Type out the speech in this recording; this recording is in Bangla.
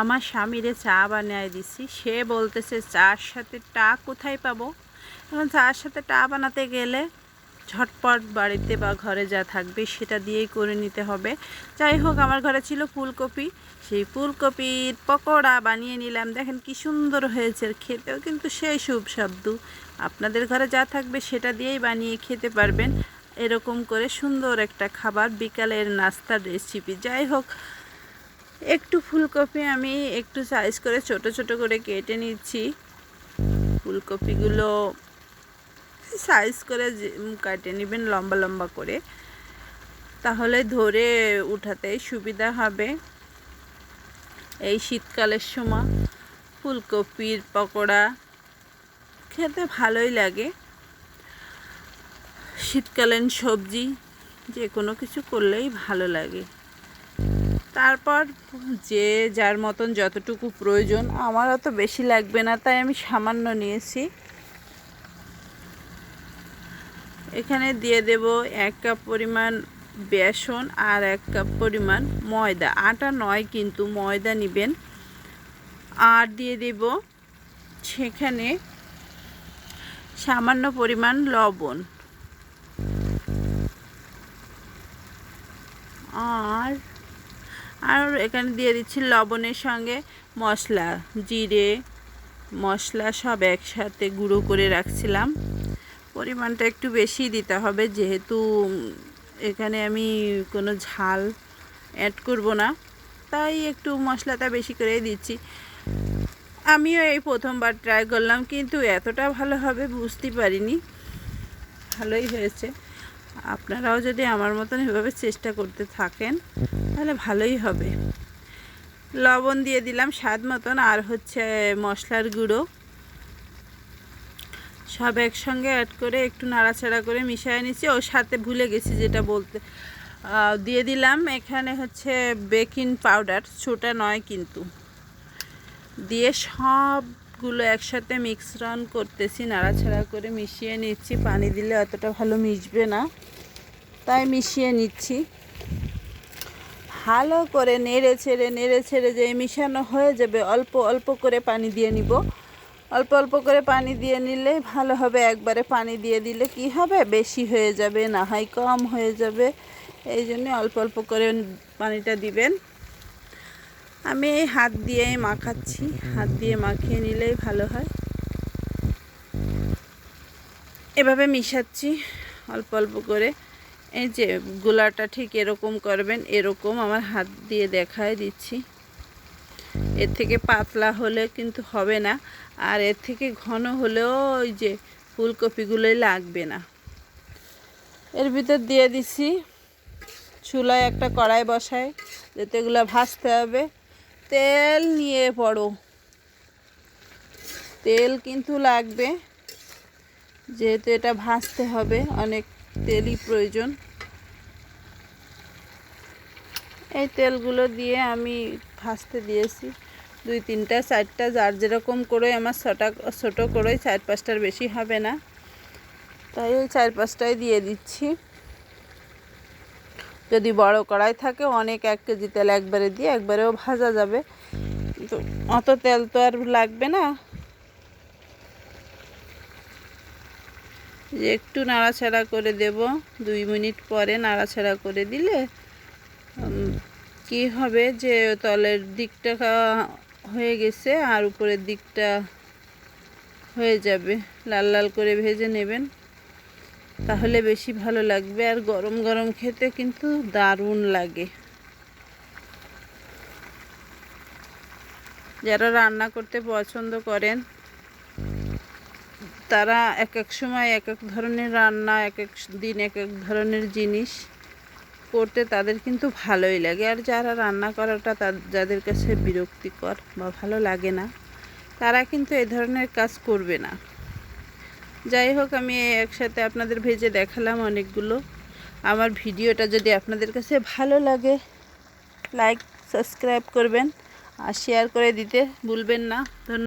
আমার স্বামীরে চা বানিয়ে দিছি। সে বলতেছে, চার সাথে টা কোথায় পাবো? এখন চার সাথে টা বানাতে গেলে ঝটপট বাড়িতে বা ঘরে যা থাকবে সেটা দিয়েই করে নিতে হবে। যাই হোক, আমার ঘরে ছিল ফুলকপি। সেই ফুলকপির পকোড়া বানিয়ে নিলাম। দেখেন কি সুন্দর হয়েছে খেতেও কিন্তু সেই সুস্বাদু। আপনাদের ঘরে যা থাকবে সেটা দিয়েই বানিয়ে খেতে পারবেন। এরকম করে সুন্দর একটা খাবার বিকালের নাস্তার রেসিপি যাই হোক একটু ফুলকপি আমি একটু সাইজ করে ছোট ছোট করে কেটে নিচ্ছি। ফুলকপিগুলো সাইজ করে কেটে নেবেন লম্বা লম্বা করে। তাহলে ধরে উঠাতে সুবিধা হবে। এই শীতকালের সময় ফুলকপির পকোড়া খেতে ভালোই লাগে। শীতকালীন সবজি যে কোনো কিছু করলেই ভালো লাগে। তারপর যে যার মতন যতটুকু প্রয়োজন, আমার অত বেশি লাগবে না, তাই আমি সামান্য নিয়েছি। এখানে দিয়ে দেব এক কাপ পরিমাণ বেসন আর এক কাপ পরিমাণ ময়দা। আটা নয় কিন্তু ময়দা নেবেন। আর দিয়ে দেব সেখানে সামান্য পরিমাণ লবণ। আর আর এখানে দিয়ে দিচ্ছি লবণের সঙ্গে মশলা, জিরে, মশলা সব একসাথে গুঁড়ো করে রাখছিলাম। পরিমাণটা একটু বেশি দিতে হবে, যেহেতু এখানে আমি কোনো ঝাল অ্যাড করব না, তাই একটু মশলাটা বেশি করেই দিচ্ছি। আমিও এই প্রথমবার ট্রাই করলাম, কিন্তু এতটা ভালো হবে বুঝতে পারিনি। ভালোই হয়েছে। আপনারাও যদি আমার মতন এভাবে চেষ্টা করতে থাকেন, তাহলে ভালোই হবে। লবণ দিয়ে দিলাম স্বাদ মতন, আর হচ্ছে মশলার গুঁড়ো। সব একসঙ্গে অ্যাড করে একটু নাড়াচাড়া করে মিশিয়ে নিচ্ছি। ওর সাথে ভুলে গেছি যেটা বলতে দিয়ে দিলাম এখানে হচ্ছে বেকিং পাউডার, ছোটা নয় কিন্তু। দিয়ে সবগুলো একসাথে মিশ্রণ করতেছি নাড়াছাড়া করে মিশিয়ে নিচ্ছি। পানি দিলে অতটা ভালো মিশবে না। তাই মিশিয়ে নিচ্ছি। ভালো করে নেড়ে ছেড়ে নেড়ে ছেড়ে যে মিশানো হয়ে যাবে, অল্প অল্প করে পানি দিয়ে নিব। অল্প অল্প করে পানি দিয়ে নিলেই ভালো হবে। একবারে পানি দিয়ে দিলে কি হবে? বেশি হয়ে যাবে, না হয় কম হয়ে যাবে। এই জন্য অল্প অল্প করে পানিটা দিবেন। আমি এই হাত দিয়েই মাখাচ্ছি, হাত দিয়ে মাখিয়ে নিলেই ভালো হয়। এভাবে মিশাচ্ছি অল্প অল্প করে। এই যে গোলাটা ঠিক এরকম করবেন, এরকম আমার হাত দিয়ে দেখায় দিচ্ছি। এর থেকে পাতলা হলে কিন্তু হবে না, আর এর থেকে ঘন হলেও ওই যে ফুলকপিগুলোই লাগবে না। এর ভিতর দিয়ে দিছি চুলায় একটা কড়াই বসায়, যাতে এগুলো ভাজতে হবে। তেল নিয়ে পড়ো। তেল কিন্তু লাগবে, যেহেতু এটা ভাজতে হবে, অনেক তেলই প্রয়োজন। এই তেলগুলো দিয়ে আমি ভাজতে দিয়েছি। দুই তিনটা, চারটা, যার যেরকম করে, আমার ছটা, ছোটো করে চার পাঁচটার বেশি হবে না। তাই এই চার পাঁচটাই দিয়ে দিচ্ছি। যদি বড় কড়াই থাকে, অনেক এক কেজি তেল একবারে দিয়ে একবারেও ভাজা যাবে। তো অত তেল তো আর লাগবে না। যে একটু নাড়াচাড়া করে দেব, দুই মিনিট পরে নাড়াচাড়া করে দিলে কি হবে যে তলের দিকটা হয়ে গেছে আর উপরের দিকটা হয়ে যাবে। লাল লাল করে ভেজে নেবেন। তাহলে বেশি ভালো লাগবে। আর গরম গরম খেতে কিন্তু দারুণ লাগে। যারা রান্না করতে পছন্দ করেন, তারা এক এক সময় এক এক ধরনের রান্না এক এক দিন এক এক ধরনের জিনিস করতে তাদের কিন্তু ভালোই লাগে। আর যারা রান্না করাটা যাদের কাছে বিরক্তিকর বা ভালো লাগে না, তারা কিন্তু এ ধরনের কাজ করবে না। যাই হোক, আমি একসাথে আপনাদের ভেজে দেখালাম অনেকগুলো। আমার ভিডিওটা যদি আপনাদের কাছে ভালো লাগে লাইক সাবস্ক্রাইব করবেন আর শেয়ার করে দিতে ভুলবেন না। ধন্যবাদ।